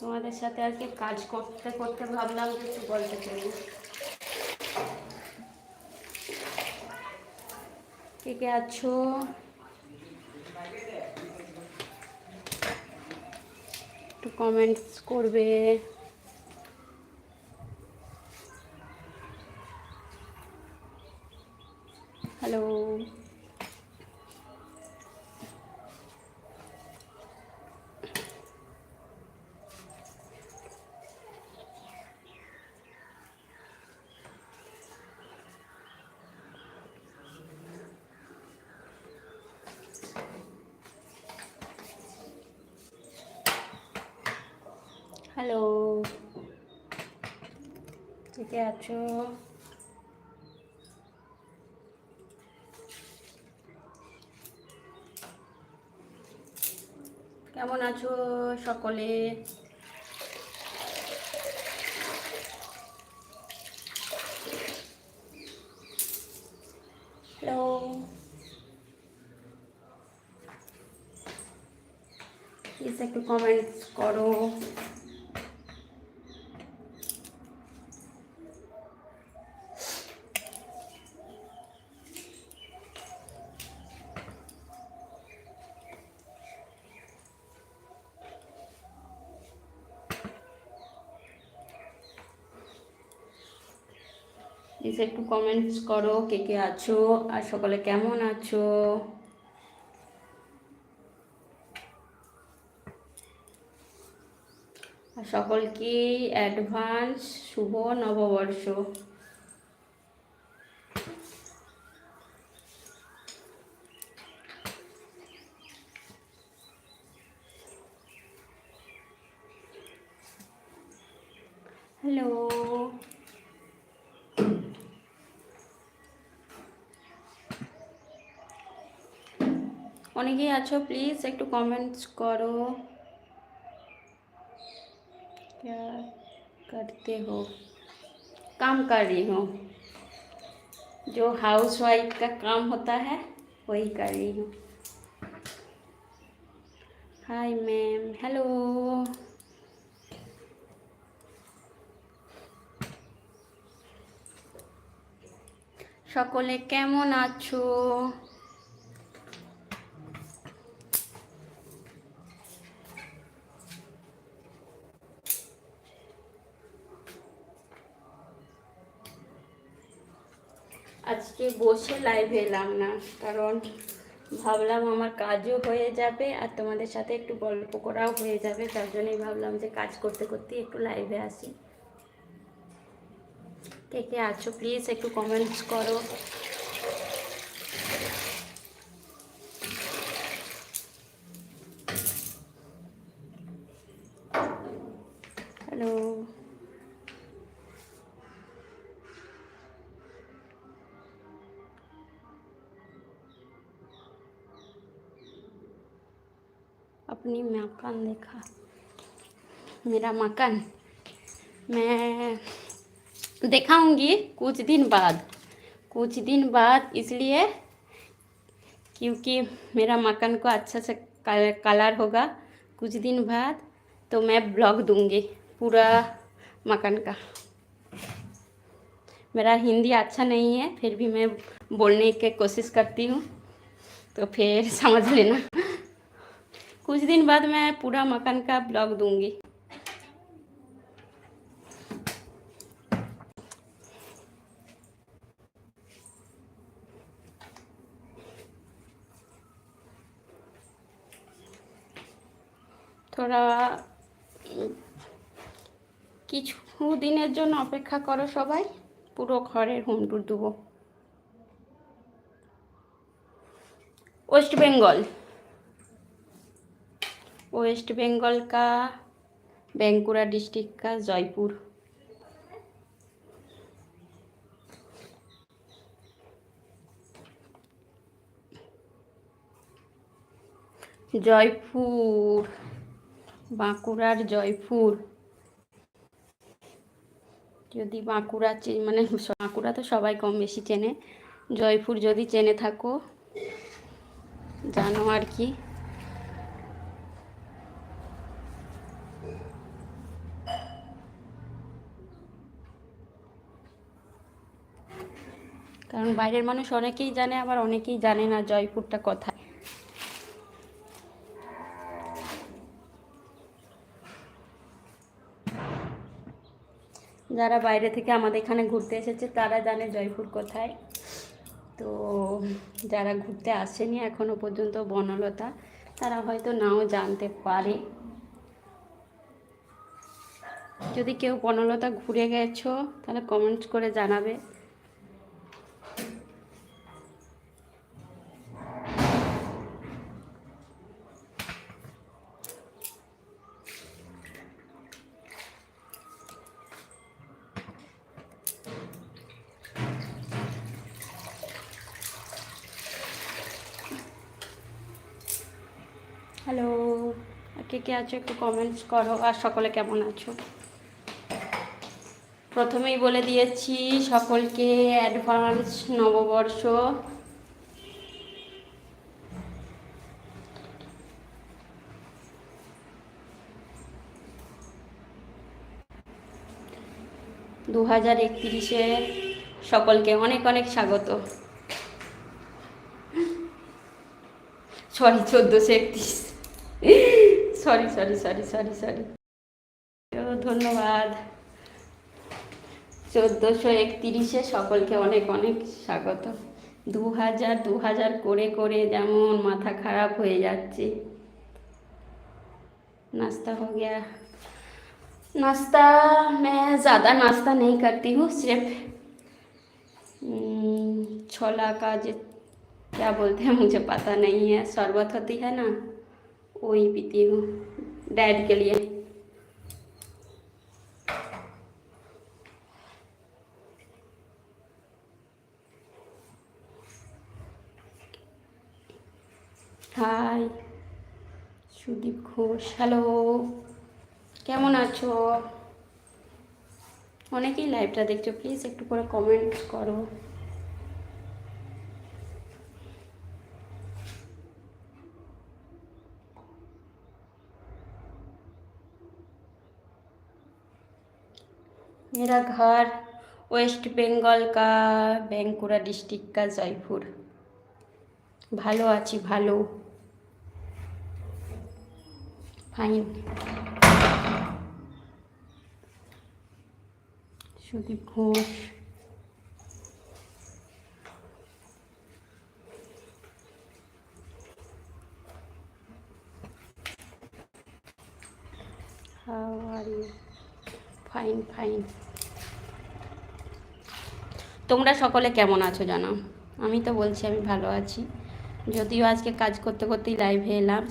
তোমাদের সাথে আর কি কাজ করতে করতে ভাবলাম কিছু বলতে গল্প কে কে আছো? একটু কমেন্টস করবে হ্যালো হ্যালো। কে আছো? কেমন আছো সকলে? হ্যালো। প্লিজ একটু কমেন্টস করো। প্লিজ একটু কমেন্টস করো, কে কে আছো আর সকলে কেমন আছো? আর সকলকে অ্যাডভান্স শুভ, নববর্ষ? হ্যালো অনেকেই আছো প্লিজ একটু কমেন্টস করো क्या करते हो काम कर रही हूँ जो हाउस वाइफ का काम होता है वही कर रही हूँ हाय मैम हेलो সকলে কেমন আছো বসে লাইভ এলাম না, কারণ ভাবলাম আমার কাজও হয়ে যাবে আর তোমাদের সাথে একটু গল্প করাও হয়ে যাবে, তার জন্যই ভাবলাম যে কাজ করতে করতে একটু লাইভে আসি। কে কে আছো? প্লিজ একটু কমেন্টস করো। मकान देखा। मेरा मकान मैं दिखाऊँगी कुछ दिन बाद। कुछ दिन बाद इसलिए क्योंकि मेरा मकान को अच्छा से कलर होगा। कुछ दिन बाद तो मैं ब्लॉग दूँगी पूरा मकान का। मेरा हिंदी अच्छा नहीं है, फिर भी मैं बोलने की कोशिश करती हूँ तो फिर समझ लेना। कुछ दिन बाद मैं पूरा मकान का ब्लॉग दूंगी থোড়া উম, কিছু দিনের জন্য অপেক্ষা করো সবাই পুরো ঘরের হোম ট্যুর দেবো वेस्ट बंगाल वेस्ट बंगाल का बैंकुरा डिस्ट्रिक्ट का जयपुर জয়পুর বাঁকুড়ার জয়পুর যদি বাঁকুড়া চে- মানে বাঁকুড়া তো সবাই কম বেশি চেনে জয়পুর যদি চেনে থাকো জানো আর কি কারণ বাইরের মানুষ অনেকেই জানে, আবার অনেকেই জানে না জয়পুরটা কোথায়। যারা বাইরে থেকে আমাদের এখানে ঘুরতে এসেছে, তারা জানে জয়পুর কোথায়। তো যারা ঘুরতে আসেনি এখনও পর্যন্ত বনলতা, তারা হয়তো নাও জানতে পারে। যদি কেউ বনলতা ঘুরে গেছো, তাহলে কমেন্টস করে জানাবে হ্যালো কে আছো একটু কমেন্টস করো, আর সকলে কেমন আছো? প্রথমেই বলে দিয়েছি সকলকে অ্যাডভান্স নববর্ষ। দু হাজার একত্রিশে সকলকে অনেক অনেক স্বাগত। সরি, চোদ্দোশো একত্রিশ। sorry sorry sorry sorry sorry ধন্যবাদ চোদ্দোশো একত্রিশে সকলকে অনেক অনেক স্বাগত দু হাজার দু হাজার করে করে যেমন মাথা খারাপ হয়ে যাচ্ছে नाश्ता हो गया नाश्ता मैं ज़्यादा नाश्ता नहीं करती हूँ सिर्फ हम्म, छोला का जो क्या बोलते हैं मुझे पता नहीं है शरबत होती है ना वही पीती हूँ डैड के लिए হাই সুদীপ ঘোষ হ্যালো কেমন আছো অনেকেই লাইভটা দেখছো প্লিজ একটু করে কমেন্ট করো मेरा घर वेस्ट बंगाल का बैंकुरा डिस्ट्रिक्ट का जयपुर ভালো আছি ভালো fine Sudip Ghosh how are you fine fine তোমরা সকলে কেমন আছো জানাও আমি তো বলছি আমি ভালো আছি যদিও আজকে কাজ করতে করতেই লাইভে এলাম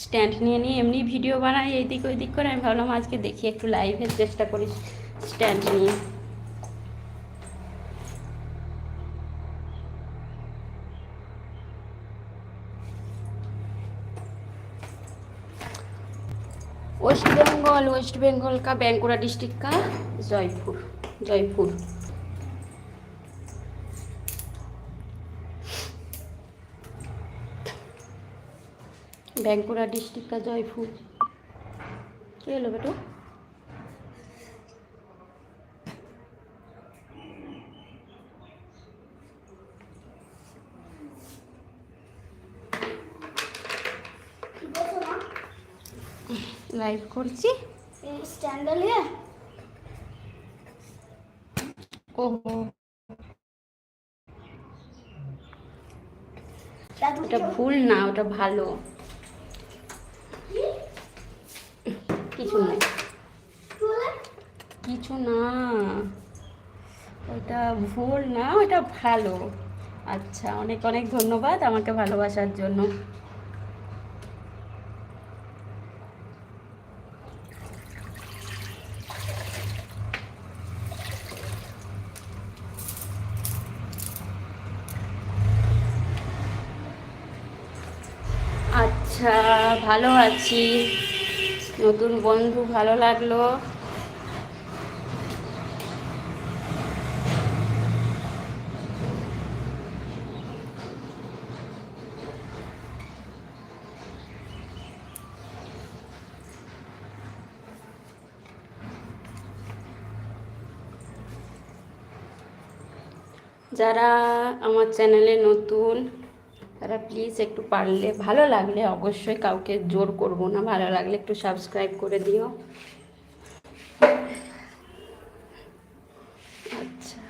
স্ট্যান্ড নিয়ে নিয়ে এমনি ভিডিও বানাই এই দিক ওই দিক করে আমি ভাবলাম আজকে দেখি একটু লাইভের চেষ্টা করি স্ট্যান্ড নিয়ে वेस्ट बंगाल वेस्ट बंगाल का बैंकुरा डिस्ट्रिक्ट का जयपुर जयपुर बैंकुरा डिस्ट्रिक्ट का जयपुर কি হলো বেটু লাইভ করছি স্ট্যান্ড লিয়ে ওহো দাদু ওটা ভুল না ওটা ভালো কিছু নাই কিছু না। ওটা ভুল না ওটা ভালো। আচ্ছা অনেক অনেক ধন্যবাদ আমাকে ভালোবাসার জন্য। আচ্ছা ভালো আছি। নতুন বন্ধু ভালো লাগল। যারা আমার চ্যানেলে নতুন তারা প্লিজ একটু পারলে ভালো লাগলে অবশ্যই কাউকে জোর করব না, ভালো লাগলে একটু সাবস্ক্রাইব করে দিও। আচ্ছা।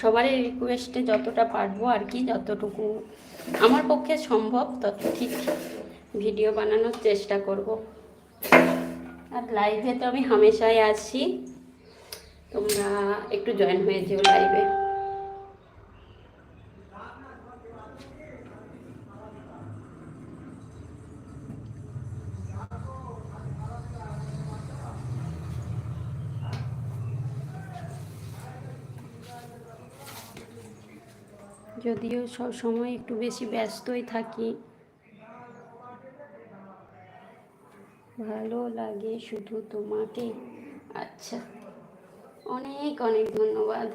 সবারই রিকোয়েস্টে যতটা পারব আর কি, যতটুকু আমার পক্ষে সম্ভব তত ঠিক ভিডিও বানানোর চেষ্টা করব। আর লাইভে তো আমি হামেশাই আছি। তোমরা একটু জয়েন হয়ে যেও লাইভে যদিও সব সময় একটু বেশি ব্যস্তই থাকি। ভালো লাগে শুধু তোমাকে। আচ্ছা অনেক অনেক ধন্যবাদ।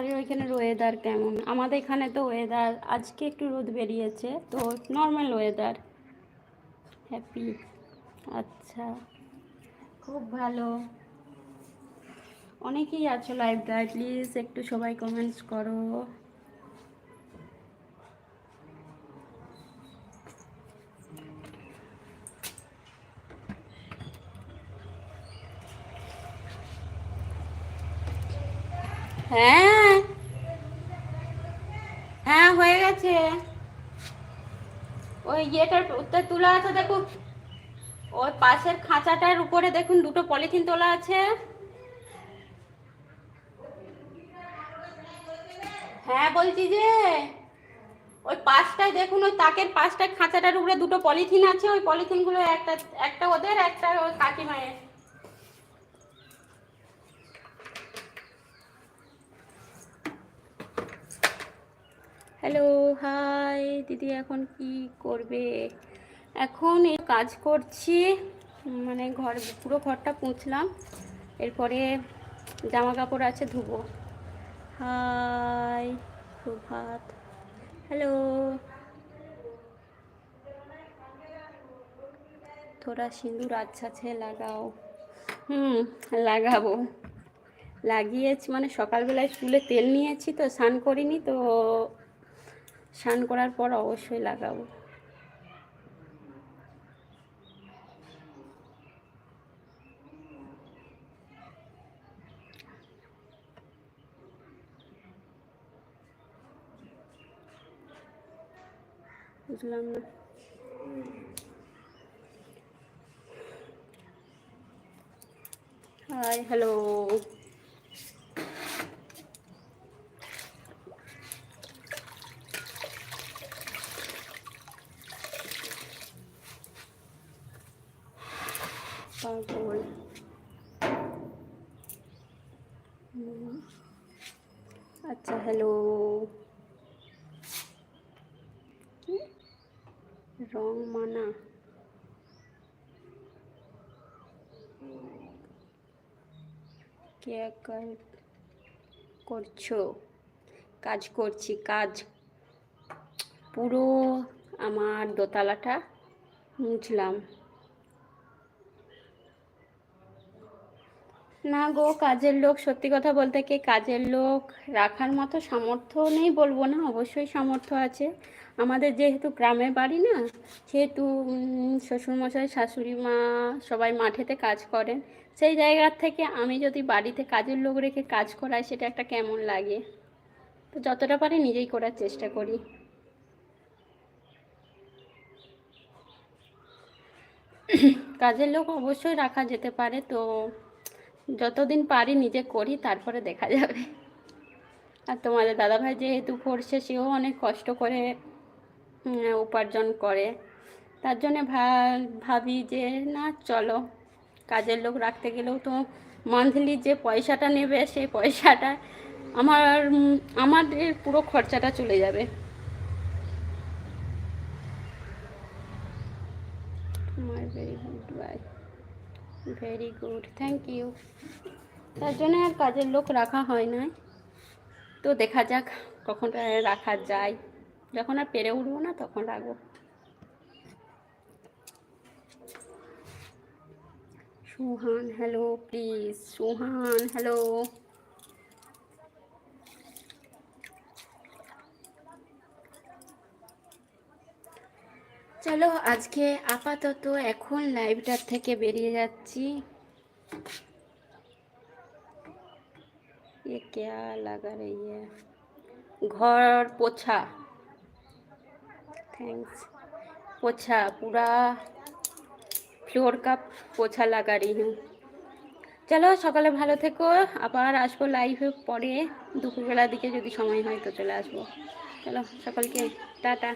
সবারই ওইখানে ওয়েদার কেমন? আমাদের এখানে তো ওয়েদার আজকে একটু রোদ বেরিয়েছে, তো নর্মাল ওয়েদার হ্যাপি আচ্ছা। খুব ভালো। অনেকেই আছো লাইভটায় প্লিজ একটু সবাই কমেন্টস করো। হ্যাঁ হয়ে গেছে উত্তর তোলা আছে দেখুন ওর পাশের খাঁচাটার উপরে দেখুন, দুটো পলিথিন তোলা আছে। হ্যাঁ বলছি যে, ওই পাশটায় দেখুন, ওই তাকের পাশটায় খাঁচাটার উপরে দুটো পলিথিন আছে। ওই পলিথিনগুলো একটা একটা ওদের, একটা ওই কাকিমায়ের। হ্যালো হাই দিদি এখন কি করবে? এখন এই কাজ করছি মানে ঘর, পুরো ঘরটা পুঁছলাম, এরপরে জামা কাপড় আছে ধুবো। হাই প্রভাত হ্যালো থোড়া সিঁদুর আচ্ছা আছে লাগাও। হুম, লাগাবো। লাগিয়েছি মানে সকালবেলায় চুলে তেল নিয়েছি তো, স্নান করিনি তো। স্নান করার পর অবশ্যই লাগাবো। বুঝলাম না। হাই হ্যালো হুম। আচ্ছা হ্যালো কি? রং মানা। কে কর করছ? কাজ করছি, কাজ। পুরো আমার দোতলাটা মুছলাম। না গো, কাজের লোক, সত্যি কথা বলতে কি কাজের লোক রাখার মতো সামর্থ্য নেই বলব না, অবশ্যই সামর্থ্য আছে। আমাদের যেহেতু গ্রামে বাড়ি না, সেহেতু শ্বশুরমশাই, শাশুড়ি মা সবাই মাঠেতে কাজ করেন। সেই জায়গার থেকে আমি যদি বাড়িতে কাজের লোক রেখে কাজ করাই, সেটা একটা কেমন লাগে? তো যতটা পারি নিজেই করার চেষ্টা করি। কাজের লোক অবশ্যই রাখা যেতে পারে, তো যতদিন পারি নিজে করি, তারপরে দেখা যাবে। আর তোমাদের দাদাভাই যেহেতু পড়ছে সেও অনেক কষ্ট করে উপার্জন করে। তার জন্যে ভাবি যে, না, চলো। কাজের লোক রাখতে গেলেও তো মান্থলি যে পয়সাটা নেবে, সেই পয়সাটা আমার আমাদের পুরো খরচাটা চলে যাবে। ভেরি গুড থ্যাংক ইউ তার জন্য আর কাজের লোক রাখা হয় না তো দেখা যাক কখন রাখা যায়। যখন আর পেরে উঠবো না তখন রাখব। সুহান হ্যালো প্লিজ সুহান হ্যালো চলো আজকে আপাতত এখন লাইভটার থেকে বেরিয়ে যাচ্ছি ये क्या लगा रही है घर पोछा थैंक्स पोछा पूरा फ्लोर का पोछा लगा रही हूँ চলো সকালে ভালো থেকো আবার আসবো লাইভে পরে দুপুরবেলার দিকে যদি সময় হয় তো চলে আসবো চলো সকলকে টাটা